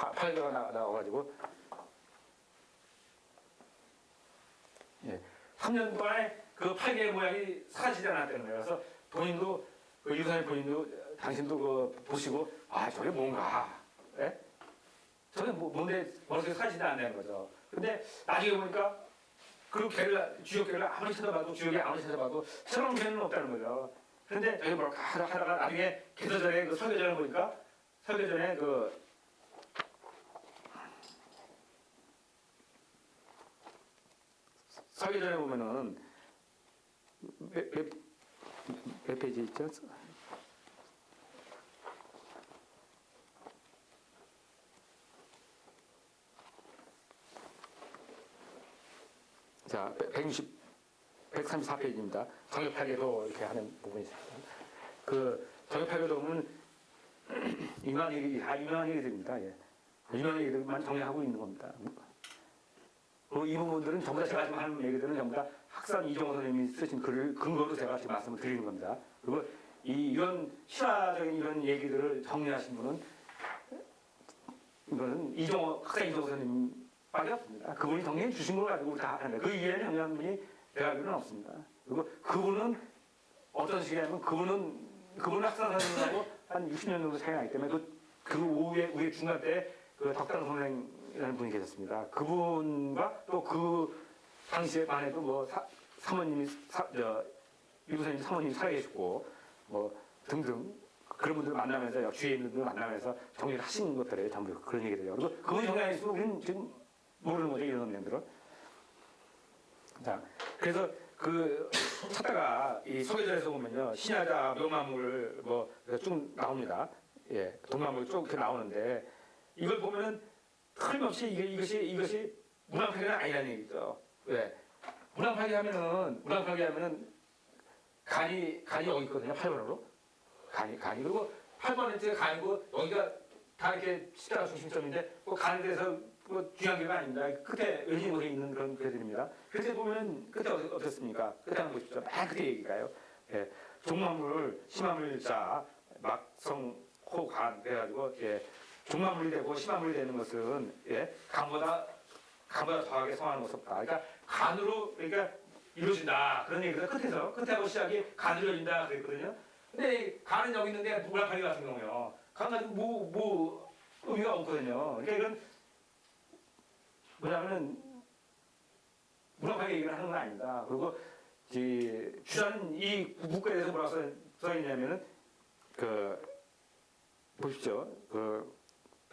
파- 파일가 나, 나와가지고 예, 3년 동안에 그 파일의 모양이 사라지지 않았다는 거예요. 그래서 본인도 그 이부사님 본인도 당신도 그 보시고 아 저게 뭔가 예? 저게 뭐, 뭔데 머릿속에 사라지지 않는 거죠. 근데 나중에 보니까 그 걔를 주역 걔를 아무리 찾아봐도 주역이 아무리 찾아봐도 새로운 걔는 없다는 거죠. 근데 저기 하다- 하다가 나중에 개서전에 그 설교전을 보니까 설교전에 그 설교전에 보면은 몇, 몇, 몇 페이지 있죠? 자, 160, 134페이지입니다. 정협하게도 이렇게 하는 부분이 있습니다. 그 정협하게도 보면 유명한 얘기, 다 유명한 얘기들입니다. 예. 유명한 얘기들만 정리하고 있는 겁니다. 그리고 이 부분들은 전부 다 제가 지금 하는 얘기들은 전부 다 학산 이종호 선생님이 쓰신 글을 근거로 제가 지금 말씀을 드리는 겁니다. 그리고 이, 이런 실화적인 이런 얘기들을 정리하신 분은 이거는 이종호 학산 이종호 선생님밖에 없습니다. 그분이 정리해 주신 걸 가지고 우리 다 하는 거예요. 그 이외에는 정리한 분이 제가 알기로는 없습니다. 그리고 그분은 어떤 식이냐면 그분은 그분은 학산 선생님하고 한 60년 정도 차이 나기 때문에 그, 그 오후에 우리 중간 때 그 덕당 선생 이라는 분이 계셨습니다. 그분과 또 그 당시에 만 해도 뭐 사, 사모님이 사, 저, 유부선님 사모님이 살아계셨고 뭐 등등 그런 분들 만나면서 주위에 있는 분들 만나면서 정리를 하신 것들에 전부 그런 얘기들이요. 그리고 그분이 정리 안 했으면 우리는 지금 모르는 거죠 이런 내용들은. 자 그래서 그 찾다가 이 서계절에서 보면요 신야자 명마물 뭐쭉 나옵니다. 예, 동마물 쭉 이렇게 나오는데 이걸 보면은 틀림없이 이게 이것이 이것이 문항파괴는 아니라는 얘기죠. 왜? 문항파괴 하면은 문항파괴 하면은 간이 간이 여기 있거든요. 8번으로 간이 간이 그리고 8번에 간이고 여기가 다 이렇게 십자가 중심점인데 그 간에 대해서 그 중요한 게 아닙니다. 끝에 외진으로 있는 그런 괴들입니다. 그때 보면 끝에 어떻- 어떻습니까? 끝에 한번 보십시오. 맨 끝에 얘기가요. 예, 종마물, 심화물자, 막성, 호, 간 그래가지고 예, 종마물이 되고 심화물이 되는 것은 예, 간보다 간보다 더하게 성하는 것이 없다. 그러니까 간으로 그러니까 이루어진다 그런 얘기가 끝에서 끝에하고 시작이 간으로 이루어진다 그랬거든요. 근데 이 간은 여기 있는데 무라파리 같은 경우요. 간 가지고 뭐, 뭐 의미가 없거든요. 그러니까 이건 뭐냐면은 문학하게 얘기를 하는 건 아닙니다. 그리고 이 주자는 이 국가에서 뭐라고 써- 써 있냐면은 그 보십시오. 그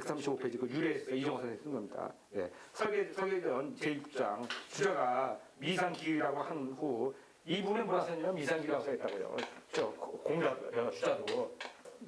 135페이지 그 유래에서 이정호 선생님이 쓴 겁니다. 예. 설계 설계전 제6장 주자가 미상기라고 한 후이 부분에 뭐라 썼냐면 미상기라고 써 있다고요. 저 공자 어, 주자도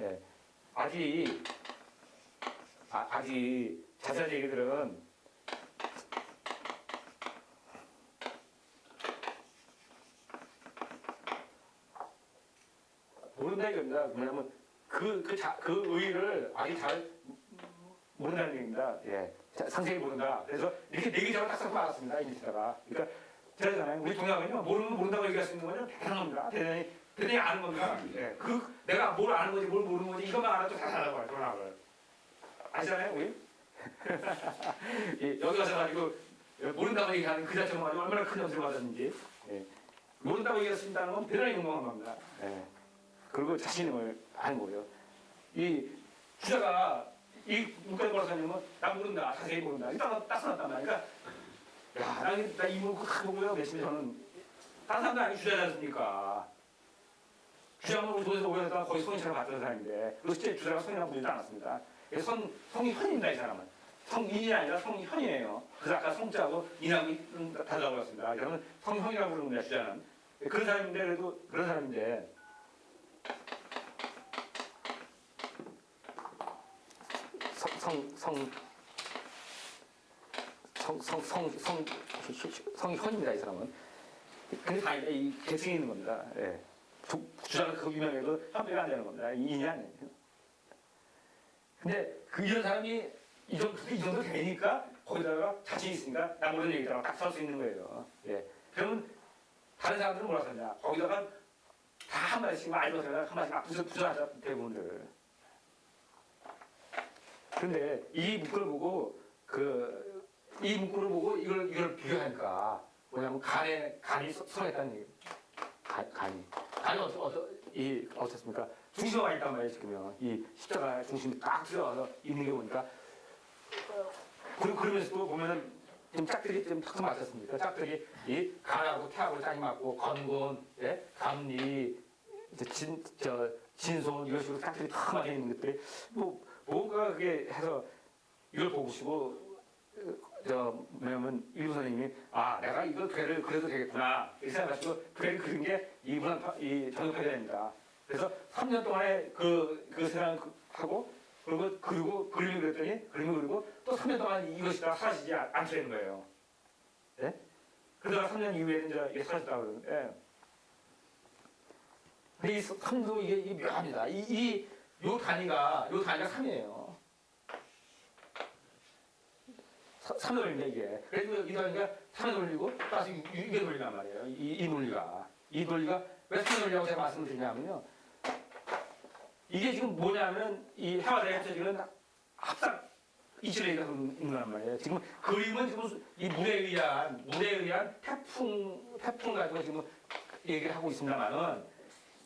예. 아직 아, 아직 자세한 얘기들은 모른다 이겁니다. 뭐냐면 그, 그, 자, 그 의의를 아직 잘 모른다는 얘기입니다. 예. 자, 상세히 모른다. 그래서 이렇게 네 개장을 딱 써서 알았습니다. 인지다가. 그러니까, 저잖아요. 우리 동양은요, 모르면 모른다고 얘기할 수 있는 거는 대단합니다. 대단히, 대단히 아는 겁니다. 예. 그, 내가 뭘 아는 건지 뭘 모르는 건지 이것만 알아도 다 잘하고 와요, 동양을. 아시잖아요, 우리? 예, 여기 와서 가지고, 모른다고 얘기하는 그 자체로 가지고 얼마나 큰 연습을 받았는지. 예. 모른다고 얘기했습니다는 건 대단히 용감한 겁니다. 예. 그리고 자신임을 하는 거예요. 이 주자가 이 문과에 걸어서냐면 나 모른다, 자세히 모른다. 딱 써놨단 말이야. 그러니까 야, 나 이 문구 크 보고요. 열심히 저는 다른 사람도 아니고 주자지 않습니까? 주장으로 도에서 오면서 거의 성인처럼 봤던 사람인데 그리고 실제 주자가 성이라고 부르지 않았습니다. 그래서 성, 성이 현입니다, 이 사람은. 성인이 아니라 성현이에요. 그래서 아까 성자하고 인하고 달라고 그랬습니다. 그러면 성현이라고 부르는 거야, 주자는. 그런 사람인데, 그래도 그런 사람인데, 성, 성, 성, 성, 성, 성, 성현입니다, 이 사람은. 다이 계승이 있는 겁니다. 예. 주- 주자가 그 유명해도 현배가 안 되는 겁니다. 인이. 근데 그 이런 사람이 이 정도, 이 정도 되니까 거기다가 자신 있으니까 나 모르는 얘기다가 딱설 수 있는 거예요. 예. 그러면 다른 사람들은 썼냐? 거기다가 다 한 마디씩 알고 생각 한 마디씩 아, 부자, 부자하자 대부분들. 그런데 이 문구를 보고 그 이 문구를 보고 이걸 이걸 비교하니까 뭐냐면 간에 간이 서- 성했다는 얘기. 간, 간이 간이 어떠 어떠 이 어떻습니까? 중심에 와 있단 말이에요 지금요. 이 십자가 중심이 딱 들어가서 있는 게 보니까 그리고 그러면서도 보면은 지금 짝들이 좀탁 맞았습니까? 짝들이 이 간하고 태하고 짝이 맞고 건곤, 예? 감리, 진, 저 진손 이런 식으로 짝들이 탁 맞아 있는 것들이 뭐 뭔가 그게 해서 이걸 보시고 저 뭐냐면 일부 선생님이 아 내가 이거 괴를 그래도 되겠구나 이 생각하시고 괴를 그린 게 이분한 이 정역회장입니다. 그래서 3년 동안에 그, 그 생각을 하고 그리고 그리고 그림을 그렸더니 그림을 그리고 또 3년 동안 이것이 다 사라지지 않- 않게 되는 거예요. 예? 그러다가 3년 이후에는 이제 이게 사라졌다고 그러는데 근데 이 3도 이게, 이게 묘합니다. 이, 이, 요 단위가, 요 단위가 3이에요. 3을 올린다, 이게. 그래서 이 단위가 3을 올리고, 다시 이게 돌리란 말이에요. 이, 이 논리가. 이 논리가 왜 3을 올리라고 제가 말씀을 드리냐면요. 이게 지금 뭐냐면, 이 해와 대 합쳐지는 이치를 얘기하고 있는 거란 말이에요. 지금 그림은 지금 이 물에 의한, 물에 의한 태풍, 태풍 가지고 지금 얘기를 하고 있습니다만은,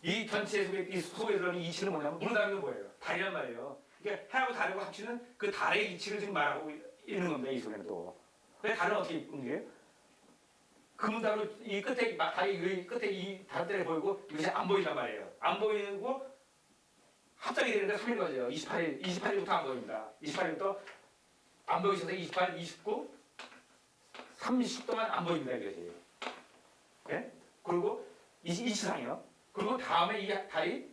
이 전체 속에 이 속에 들어가는 이치는 뭐냐면 물다리는 뭐예요? 달이란 말이에요. 이게 해하고 달하고 합치는 그 달의 이치를 지금 말하고 있는 겁니다. 이 속에는 또. 왜 달은 어떻게 게? 금달로 이 끝에 막 달이 이 끝에 이 달들이 보이고 이것이 안 보인단 말이에요. 안 보이고 합작이 되는데 3일 거죠. 28일, 28일부터 안 보입니다. 28일부터 안 보이셔서 28, 29, 30 동안 안 보입니다. 이것이. 예? 그리고 이, 이 시상이요. 그리고 다음에 이 달이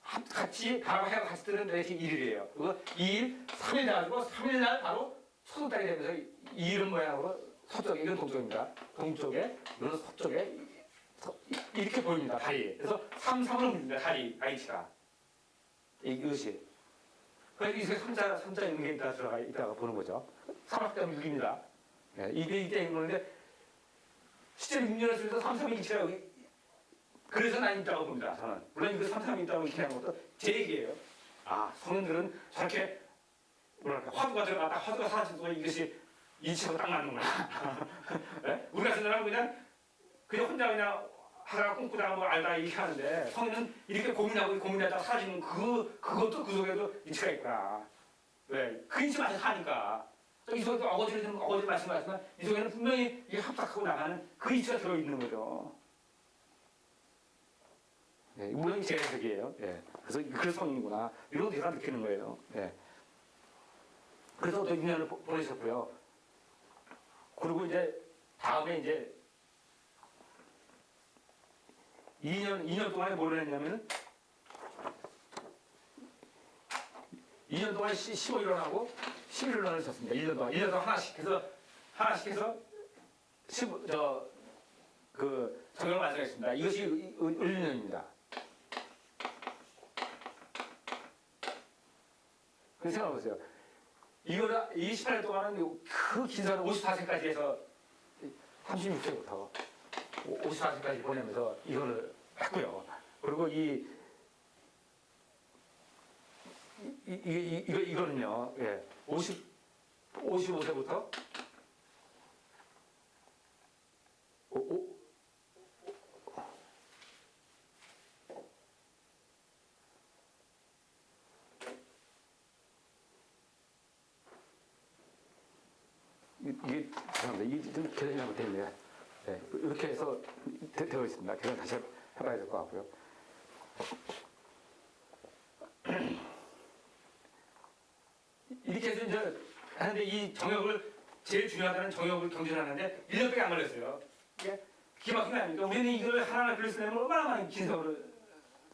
합- 같이 달하고 해가 같이 뜨는 날이 1일이에요. 그리고 2일, 3일 나가지고 3일 날 바로 소속달이 되면서 이 일은 모양으로 서쪽에 이건 동쪽입니다. 동쪽에 이건 서쪽에 서- 이- 이렇게 보입니다. 달이. 그래서 3, 3으로 보입니다. 달이 아이치가 이것이. 그래서 이게 3자 3자 있는 게 있다 들어가 있다가 보는 거죠. 3학점 6입니다. 예, 이게 이때 있는 건데 실제로 6년을 쓰면서 3, 3이 이치라고 그래서 난 있다고 봅니다. 저는 물론 그 3, 3이 있다고 이렇게 하는 것도 제 얘기예요. 아 성인들은 저렇게 뭐랄까 화두가 들어갔다 화두가 사라진 동안 이것이 인치하고 딱 맞는구나. 예? 우리 같은 사람은 그냥 그냥 혼자 그냥 하다가 꿈꾸다가 뭐 알다 이렇게 하는데 성인은 이렇게 고민하고 고민하다가 사라지는 그 그것도 그 속에도 인치가 있구나. 왜? 그 인치만 하니까. 또이 속에도 어거지를 좀 어거지 말씀하지만 이 속에는 분명히 이게 합작하고 나가는 그 인치가 들어있는 거죠. 예, 물론 제 해석이에요. 예. 그래서 그래서 성인이구나. 이런 거 제가 느끼는 거예요. 예. 그래서 또 6년을 보- 보내셨고요. 그리고 이제 다음에 이제 2년 2년 동안에 뭘 했냐면은 2년 동안 15일을 하고 11일을 졌습니다. 1년 동안 1년 동안 하나씩 해서 하나씩 해서 15, 저 그 정형을 완성했습니다. 이것이 을년입니다. 그 생각해보세요. 이거를 28년 동안은 그 긴사를 54세까지 해서 36세부터 54세까지 보내면서 이거를 했고요. 그리고 이, 이, 이, 이, 이거, 이거는요, 예, 50, 55세부터 오, 오, 이- 이게 죄송합니다. 이게 좀 계산이 잘못됐네요. 네, 이렇게 해서 되, 되어 있습니다. 계산 다시 해- 해봐야 될 것 같고요. 이렇게 해서 이제 하는데 이 정역을 제일 중요하다는 정역을 경전하는데 1년밖에 안 걸렸어요. 이게 기가 막힌 거 아닙니까? 우리는 이걸 하나하나 수 있는 얼마나 많은 긴 세월을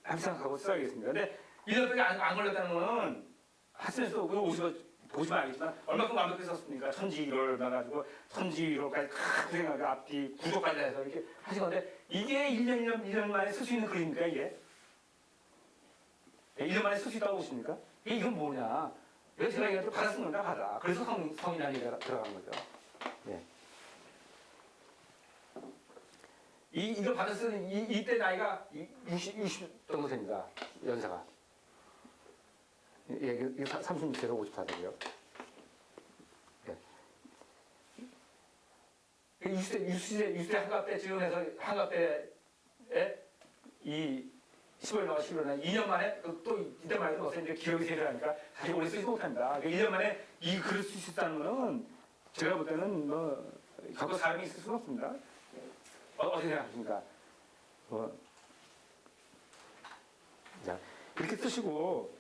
함상하고 써야겠습니다. 근데 1년밖에 안, 안 걸렸다는 거는 그 오시고 보시면 알겠지만 얼마큼 완벽히 썼습니까? 천지 1월 나가지고 천지 1월까지 다 고생하고 앞뒤 구조까지 해서 이렇게 하신 건데 이게 1년 1년 1년 만에 쓸 수 있는 그림입니까 이게? 1년 만에 쓸 수 있다고 보십니까? 이게 이건 뭐냐? 이거 제가 얘기할 때 받아 쓰는 건가 받아. 그래서 성, 성이라는 얘기가 들어간 거죠. 예. 이, 이걸 받아 쓰는 이, 이때 나이가 60, 60 정도 됩니다. 연세가. 예, 이게 36세로 54세고요. 예. 60대, 60대, 60대 한갑대 지원해서 한갑대에 이 10월 나와 10월 나 2년 만에 또- 또 이때 말도 없어요. 이제 기억이 세려하니까 다시 오래 쓰지 못합니다. 1년 만에 이 글을 쓸 수 있다는 거는 제가 볼 때는 뭐 갖고 사람이 있을 수가 없습니다. 어, 어떻게 생각하십니까? 뭐, 자, 이렇게 쓰시고